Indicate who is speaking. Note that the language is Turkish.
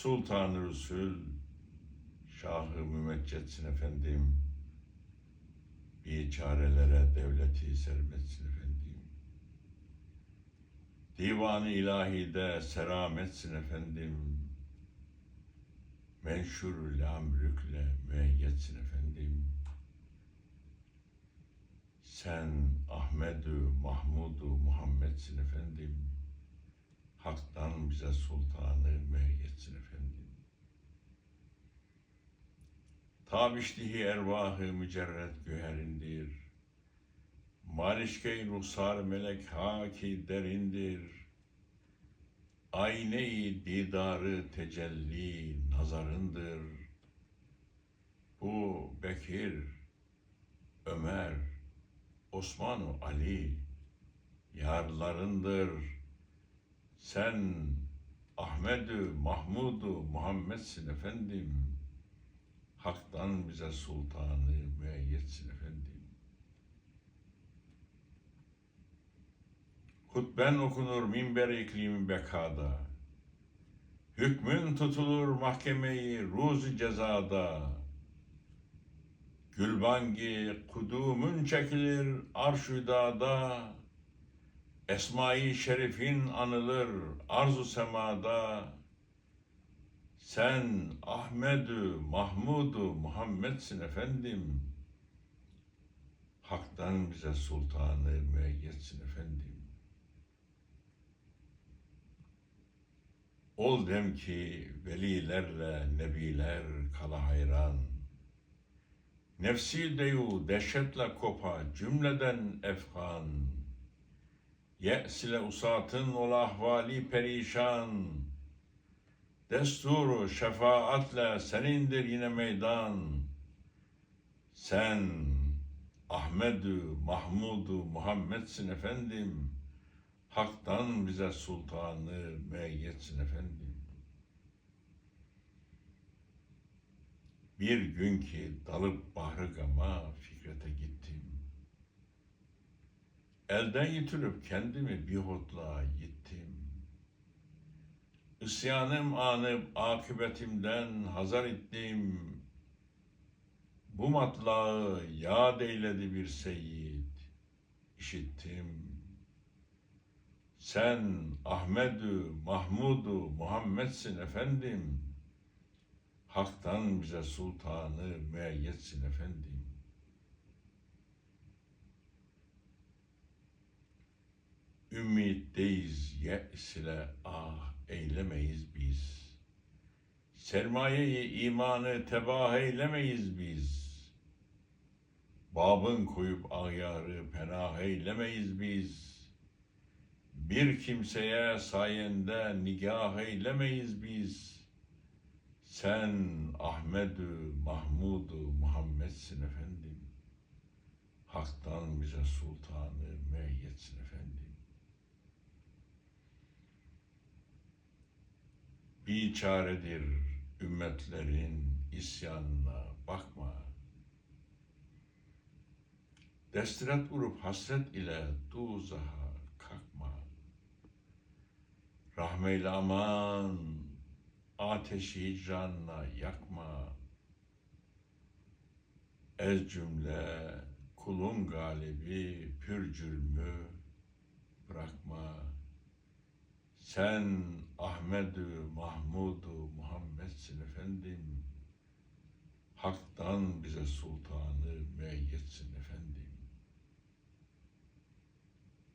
Speaker 1: Sultan-ı Resul, Şahı Mümeccetsin efendim, biçarelere devleti sermetsin efendim. Divan-ı ilahide serametsin efendim. Menşur lamrükle müeyyetsin efendim. Sen Ahmedu, Mahmudu, Muhammed'sin efendim. Hak'tan bize sultanı müeyyetsin efendim. Tabişlihi ervahı mücerret güherindir. Malişke-i ruhsar melek haki derindir. Ayne-i didarı tecelli nazarındır. Bu Bekir, Ömer, Osmanu Ali yarlarındır. Sen Ahmedu, Mahmudu, Muhammed'sin efendim. Hak'tan bize sultanı müeyyetsin efendim. Hutben okunur minber iklimi bekada. Hükmün tutulur mahkemeyi ruz cezada. Gülbangi kudumun çekilir arş-ı dağda. Esma-i şerifin anılır arzu semada. Sen Ahmedü, Mahmudu, Muhammed'sin efendim. Hak'tan bize sultanı müeyyetsin efendim. Ol dem ki velilerle nebiler kala hayran. Nefsi deyu dehşetle kopa cümleden efkan. Ye's ile usatın ol ahvali perişan. Desturu şefaatle senindir yine meydan. Sen Ahmedü, Mahmudu, Muhammed'sin efendim. Hak'tan bize sultanı müeyyetsin efendim. Bir gün ki dalıp bahri gama fikrete gittim. Elden yitirip kendimi bir hotla gittim. İsyanım anıp akıbetimden hazar ettim. Bu matlağı yad eyledi bir seyyid. İşittim. Sen Ahmedü, Mahmudu, Muhammed'sin efendim. Hak'tan bize sultanı müeyyetsin efendim. Ümitteyiz ye's ile ah eylemeyiz biz. Sermayeyi imanı tebah eylemeyiz biz. Babın koyup ağyarı penah eylemeyiz biz. Bir kimseye sayende nigah eylemeyiz biz. Sen Ahmedü, Mahmudu, Muhammed'sin efendim. Hak'tan bize sultanı müeyyetsin efendim. Biçaredir ümmetlerin isyanına bakma. Destirat vurup hasret ile duzaha kalkma. Rahmeyle aman ateşi hicranla yakma. Ez cümle kulun galibi pür cürmü Sen Ahmedü, Mahmudu, Muhammed'sin efendim. Hak'tan bize sultanı müeyyetsin efendim.